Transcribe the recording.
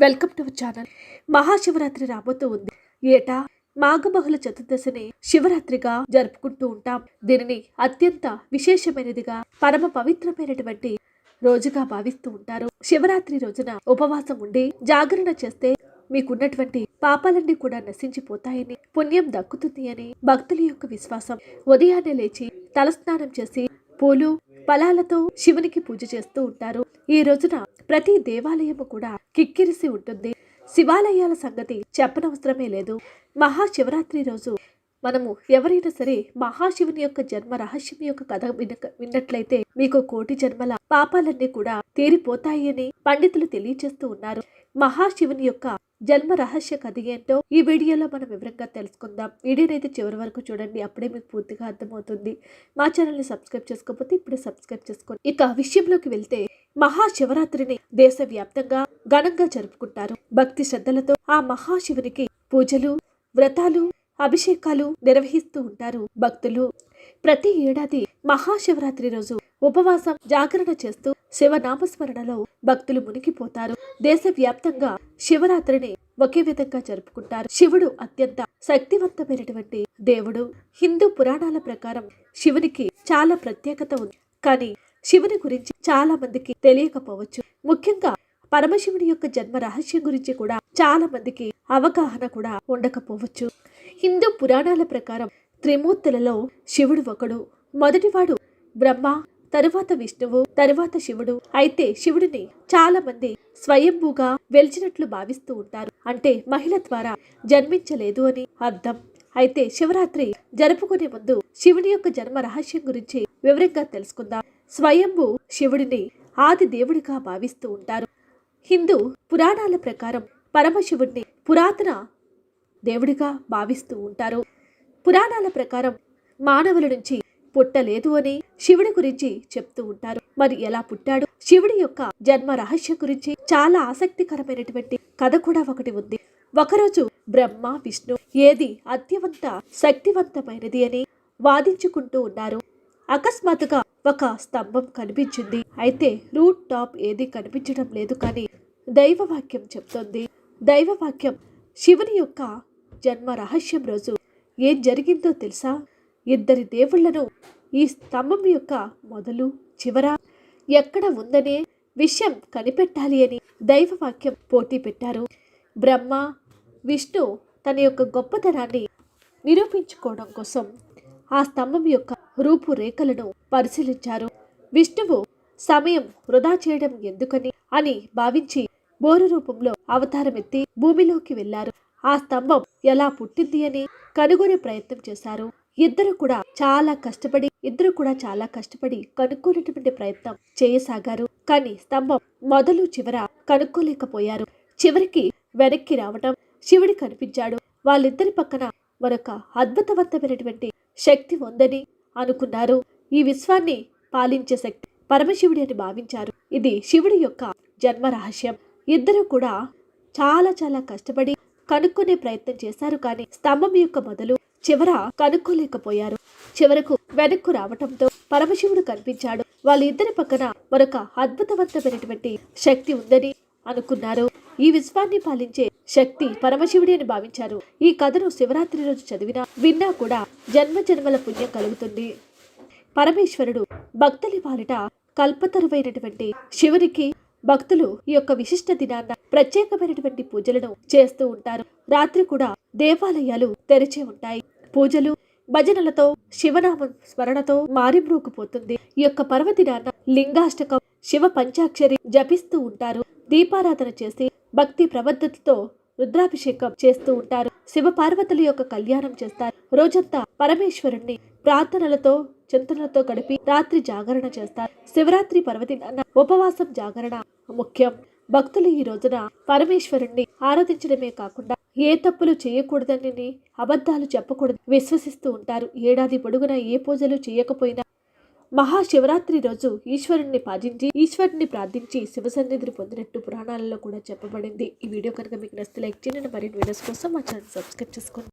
Welcome to channel. Mahashivratri రాబోతూ ఉంది. ఏటా? మాఘబహుళ చతుర్దశిని శివరాత్రిగా జరుపుకుంటూ ఉంటాం. దీనిని అత్యంత విశేషమైనదిగా పరమ పవిత్రమైనటువంటి రోజుగా భావిస్తూ ఉంటారు. శివరాత్రి రోజున ఉపవాసం ఉండి జాగరణ చేస్తే మీకున్నటువంటి పాపాలన్నీ కూడా నశించిపోతాయని పుణ్యం దక్కుతుంది అని భక్తుల యొక్క విశ్వాసం. ఉదయాన్నే లేచి తలస్నానం చేసి పూలు ఫలాలతో శివునికి పూజ చేస్తూ ఉంటారు. ఈ రోజున ప్రతి దేవాలయము కూడా కిక్కిరిసి ఉంటుంది. శివాలయాల సంగతి చెప్పనవసరమే లేదు. మహాశివరాత్రి రోజు మనము ఎవరైనా సరే మహాశివుని యొక్క జన్మ రహస్యం యొక్క కథ విన విన్నట్లయితే మీకు కోటి జన్మల పాపాలన్నీ కూడా తీరిపోతాయి అని పండితులు తెలియచేస్తూ ఉన్నారు. మహాశివుని యొక్క జన్మ రహస్య కథ ఏంటో ఈ వీడియోలో మనం వివరంగా తెలుసుకుందాం. వీడియోని అయితే చివరి వరకు చూడండి అప్పుడే మీకు పూర్తిగా అర్థమవుతుంది. మా ఛానల్ని సబ్స్క్రైబ్ చేసుకోకపోతే ఇప్పుడే సబ్స్క్రైబ్ చేసుకోండి. ఇక విషయంలోకి వెళ్తే మహాశివరాత్రిని దేశవ్యాప్తంగా ఘనంగా జరుపుకుంటారు. భక్తి శ్రద్ధలతో ఆ మహాశివునికి పూజలు వ్రతాలు అభిషేకాలు నిర్వహిస్తూ ఉంటారు. భక్తులు ప్రతి ఏడాది మహాశివరాత్రి రోజు ఉపవాసం జాగరణ చేస్తూ శివనామస్మరణలో భక్తులు మునిగిపోతారు. దేశవ్యాప్తంగా శివరాత్రిని ఒకే విధంగా జరుపుకుంటారు. శివుడు అత్యంత శక్తివంతమైనటువంటి దేవుడు. హిందూ పురాణాల ప్రకారం శివునికి చాలా ప్రత్యేకత ఉంది. కానీ శివుని గురించి చాలా మందికి తెలియకపోవచ్చు. ముఖ్యంగా పరమశివుని యొక్క జన్మ రహస్యం గురించి కూడా చాలా మందికి అవగాహన కూడా ఉండకపోవచ్చు. హిందూ పురాణాల ప్రకారం త్రిమూర్తులలో శివుడు ఒకడు మొదటివాడు బ్రహ్మ తరువాత విష్ణువు తరువాత శివుడు. అయితే శివుడిని చాలా మంది స్వయంభూగా వెలిచినట్లు భావిస్తూ ఉంటారు. అంటే మహిళ ద్వారా జన్మించలేదు అని అర్థం. అయితే శివరాత్రి జరుపుకునే ముందు శివుని యొక్క జన్మ రహస్యం గురించి వివరంగా తెలుసుకుందాం. స్వయంభూ శివుడిని ఆది దేవుడిగా భావిస్తూ ఉంటారు. హిందూ పురాణాల ప్రకారం పరమశివుడిని పురాతన దేవుడిగా భావిస్తూ ఉంటారు. పురాణాల ప్రకారం మానవుల నుంచి పుట్టలేదు అని శివుడి గురించి చెప్తూ ఉంటారు. మరి ఎలా పుట్టాడు? శివుడి యొక్క జన్మ రహస్యం గురించి చాలా ఆసక్తికరమైనటువంటి కథ కూడా ఒకటి ఉంది. ఒకరోజు బ్రహ్మ విష్ణు ఏది అత్యంత శక్తివంతమైనది అని వాదించుకుంటూ ఉన్నారు. అకస్మాత్తుగా ఒక స్తంభం కనిపించింది. అయితే రూట్ టాప్ ఏది కనిపించడం లేదు కానీ దైవవాక్యం చెప్తోంది. దైవవాక్యం శివుని యొక్క జన్మ రహస్యం రోజు. ఏం జరిగిందో తెలుసా? ఇద్దరి దేవుళ్ళను ఈ స్తంభం యొక్క మొదలు చివర ఎక్కడ ఉందనే విషయం కనిపెట్టాలి అని దైవవాక్యం పోటీ పెట్టారు. బ్రహ్మ విష్ణు తన యొక్క గొప్పతనాన్ని నిరూపించుకోవడం కోసం ఆ స్తంభం యొక్క రూపురేఖలను పరిశీలించారు. విష్ణువు సమయం వృధా చేయడం ఎందుకని అని భావించి బోరు రూపంలో అవతారమెత్తి భూమిలోకి వెళ్ళారు ఆ స్తంభం ఎలా పుట్టింది అని కనుగొనే ప్రయత్నం చేశారు. ఇద్దరు కూడా చాలా కష్టపడి ఇద్దరు కూడా చాలా కష్టపడి కనుక్కునేటువంటి ప్రయత్నం చేయసాగారు. కానీ స్తంభం మొదలు చివర కనుక్కోలేకపోయారు. చివరికి వెనక్కి రావటం శివుడి కనిపించాడు. వాళ్ళిద్దరి పక్కన మరొక అద్భుతవంతమైనటువంటి శక్తి ఉందని అనుకున్నారు. ఈ విశ్వాన్ని పాలించే శక్తి పరమశివుడి అని భావించారు. ఇది శివుడి యొక్క జన్మ రహస్యం. ఇద్దరు కూడా చాలా చాలా కష్టపడి కనుక్కునే ప్రయత్నం చేశారు కానీ స్తంభం యొక్క మొదలు చివర కనుక్కోలేకపోయారు. చివరకు వెనక్కు రావటంతో పరమశివుడు కనిపించాడు. వాళ్ళిద్దరి పక్కన మరొక అద్భుతవంతమైనటువంటి శక్తి ఉందని అనుకున్నారు. ఈ విశ్వాన్ని పాలించే శక్తి పరమశివుడి అని భావించారు. ఈ కథను శివరాత్రి రోజు చదివినా విన్నా కూడా జన్మ జన్మల పుణ్యం కలుగుతుంది. పరమేశ్వరుడు భక్తులి పాలిట కల్పతరువైనటువంటి శివునికి భక్తులు ఈ యొక్క విశిష్ట దినాన్న ప్రత్యేకమైనటువంటి పూజలను చేస్తూ ఉంటారు. రాత్రి కూడా దేవాలయాలు తెరిచే ఉంటాయి. పూజలు భజనలతో శివనామం స్మరణతో మారిమ్రోకుపోతుంది ఈ యొక్క పర్వదినాన్న లింగాష్టకం శివ పంచాక్షరి జపిస్తూ ఉంటారు. దీపారాధన చేసి భక్తి ప్రబద్ధతతో రుద్రాభిషేకం చేస్తూ ఉంటారు. శివ పార్వతుల యొక్క కళ్యాణం చేస్తారు. రోజంతా పరమేశ్వరుణ్ణి ప్రార్థనలతో చింతనతో గడిపి రాత్రి జాగరణ చేస్తారు. శివరాత్రి పర్వదినాన ఉపవాసం జాగరణ ముఖ్యం. భక్తులు ఈ రోజున పరమేశ్వరుణ్ణి ఆరాధించడమే కాకుండా ఏ తప్పులు చేయకూడదని అబద్ధాలు చెప్పకూడదు విశ్వసిస్తూ ఉంటారు. ఏడాది పొడుగునా ఏ పూజలు చేయకపోయినా మహాశివరాత్రి రోజు ఈశ్వరుణ్ణి పాజించి ఈశ్వరుణ్ణి ప్రార్థించి శివ సన్నిధిని పొందినట్టు పురాణాలలో కూడా చెప్పబడింది. ఈ వీడియో కనుక మీకు నచ్చితే లైక్ చేయండి. మరిన్ని వీడియోస్ కోసం మా ఛానల్ సబ్స్క్రైబ్ చేసుకోండి.